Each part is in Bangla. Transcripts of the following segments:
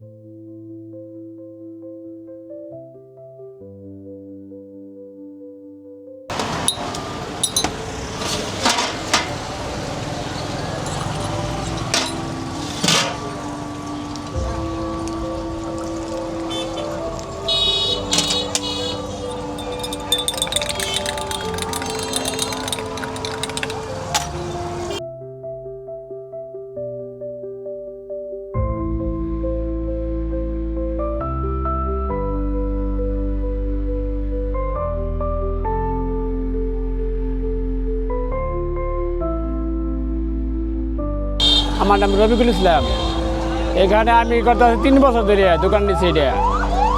you আমার নাম রবিকুল ইসলাম। এখানে আমি গত তিন বছর ধরে দোকান নিচ্ছি এটা।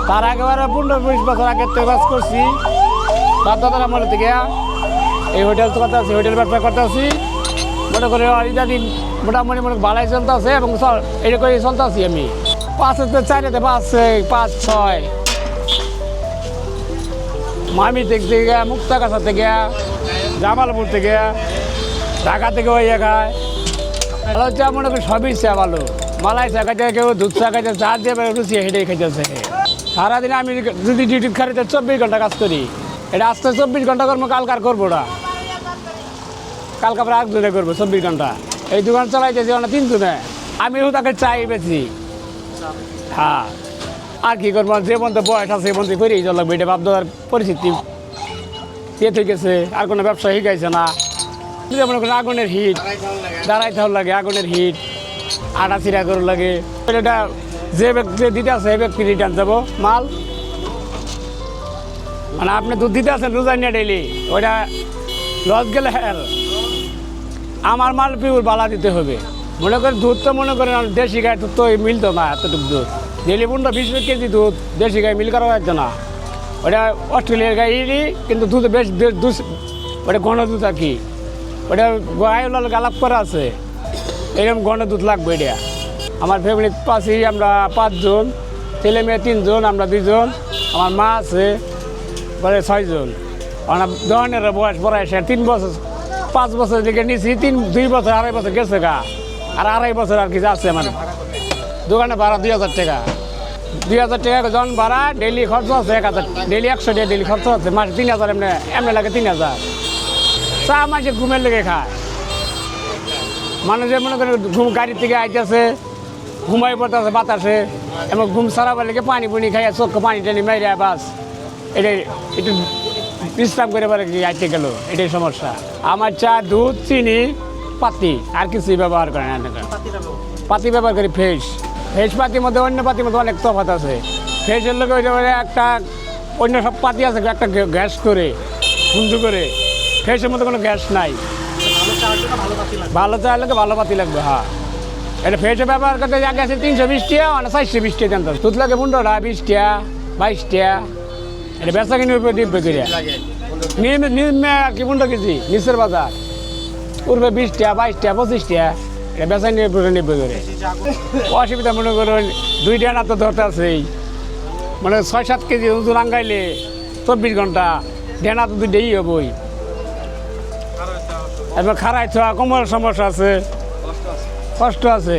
তার একেবারে পনেরো বিশ বছর আগে থেকে কাজ করছি। বাধ্যতার আমল থেকে এই হোটেল করতে আছি হোটেল ব্যবসা করতে আছি। মনে করে ইদা দিন মোটামুটি মনে ভালোই চলতে আছে এবং এটা করে চলতে আছি আমি। পাঁচ হাতে চার হাতে পাঁচ এই, পাঁচ ছয়। মামি থেকে মুক্তাগাছা থেকে জামালপুর থেকে ঢাকা থেকে ওই খায় চা মনে করি সবই চা ভালো। মালাই চা খাইতে কেউ দুধ চা খাইতে চা দিয়ে রুচি, হেঁটে খাইতেছে সারাদিন আমি যদি ডিউটি খাইতে চব্বিশ ঘণ্টা কাজ করি, এটা আস্তে চব্বিশ ঘণ্টা করব কালকার করব না। কালকা পরে একজনে করব, চব্বিশ ঘণ্টা। এই দোকান চালাইতেছি না তিন জনে আমিও তাকে চাই বেশি। হ্যাঁ। আর কি করব? যে বন্ধ বয়স আছে বন্ধ করেই চল লাগবে এটা বাপদাদার পরিস্থিতি ইয়ে থেকে গেছে, আর কোনো ব্যবসা শিখাইছে না। যেমন আগুনের হিট দাঁড়াইতে হল লাগে, আগুনের হিট আটা চিরা করে লাগে, এটা যে ব্যক্তি দিতে আছে সেই ব্যক্তি রিটার্ন যাব। মাল? মানে আপনি দুধ দিতে আছেন রোজাই না ডেইলি ওইটা লস গেলে হ্যাঁ আমার মাল পিউর বালা দিতে হবে। মনে করেন দুধ তো মনে করেন দেশি গায়ে দুধ তো মিলতো না এতটুকু দুধ। ডেলি পনেরো বিশ কেজি দুধ দেশি গায়ে মিল করা যাচ্ছে না। ওটা অস্ট্রেলিয়ার গাড়ি কিন্তু দুধ বেশ বেশ দুধ ওটা ঘন দুধ আর কি। ওটা গায়ে লাল গালাপ করা আছে। এরকম ঘন দুধ লাগবে এটা। আমার ফ্যামিলির পাশে আমরা পাঁচজন, ছেলে মেয়ে তিনজন, আমরা দুজন আমার মা আছে পরে ছয়জন। আমার দহনের বয়স বয়স তিন বছর, পাঁচ বছর দিকে নিছি, তিন, দুই বছর, আড়াই বছর গেছে গা। আর আড়াই বছর আর কি যাচ্ছে আমার। দোকানে ভাড়া দুই হাজার টাকা। দুই হাজার টাকা জন ভাড়া ডেলি খরচ আছে এক হাজার ডেলি একশো টাকা ডেলি খরচ আছে। মাসে তিন হাজার, এমনি এমনি লাগে তিন হাজার। চা মাসে ঘুমের লেগে খায়। মানুষের মনে করে ঘুম গাড়ি থেকে আইতেছে ঘুমাই পড়তেছে বাতাসে, এবং ঘুম সারাবার লেগে পানি পুনি খাইয়া চোখ পানি টানি মেরে বাস। এটাই একটু বিশ্রাম করে পারে কি আইতে গেল, এটাই সমস্যা। আমার চা, দুধ, চিনি, পাতি, আর কিছুই ব্যবহার করে না পাতি ব্যবহার করি ফ্রেশ। ফ্রেশ পাতির মধ্যে, অন্য পাতির মধ্যে অনেক তফাৎ আছে। ফ্রেশের লোক ওইটা ওই একটা, অন্য সব পাতি আছে, একটা গ্যা- গ্যাস করে বন্ধু করে। ফ্রেশের মধ্যে কোনো গ্যাস নাই। ভালো চা লাগবে ভালো পাতি লাগবে হ্যাঁ। এটা ফ্রেশে ব্যবহার করতে যা গেছে তিনশো বিশ টাকা মানে চারশো বিশ টাকা জানতাম দুধ লাগে পনেরোটা, বিশ টাকা বাইশ টাকা এটা বেচা কিনে উপরে ডিব্বে করে। নিম্ন কি পনেরো কেজি, নিচের বাজার। পূর্বে বিশ টাকা বাইশ টাকা পঁচিশ টাকা এটা বেচা নিয়ে উপরে নিব্বে করে। অসুবিধা মনে করুন, দুই টাকা না তো ধরতে আছেই। মানে ছয় সাত কেজি ওজন আঙ্গাইলে চব্বিশ ঘণ্টা ডেনা তো দুইটাই হবই। এবার খারাই ছোয়া কোমর সমস্যা আছে। কষ্ট আছে।